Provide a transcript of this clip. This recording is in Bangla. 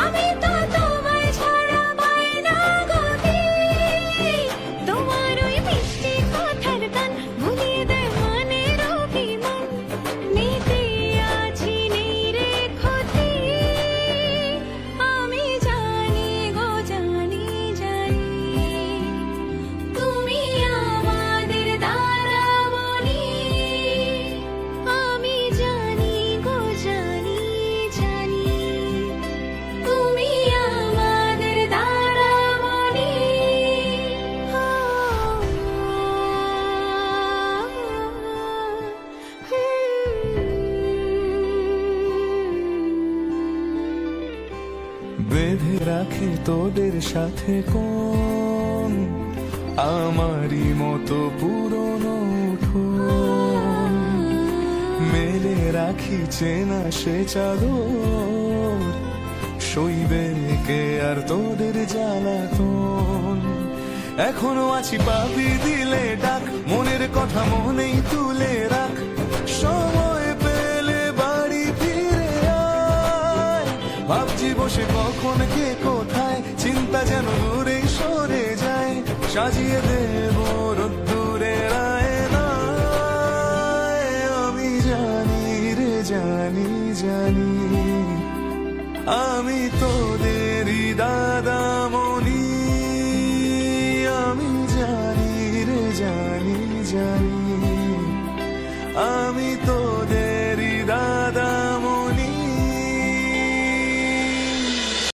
I mean. বেঁধে রাখে তোদের সাথে কোন? আমারই মতো পুরনো উঠোন। মেলে রাখি চেনা সে চাদর। সইবে কে আর তোদের জ্বালাতন এখনও আছি পাবি দিলে ডাক, মনের কথা মনেই ভাবছি বসে কখন কে কোথায়, চিন্তা যেন দূরে সরে যায়, সাজিয়ে দেব রোদ্দুরে আমি জানি রে, জানি জানি, আমি তোদেরই দাদা।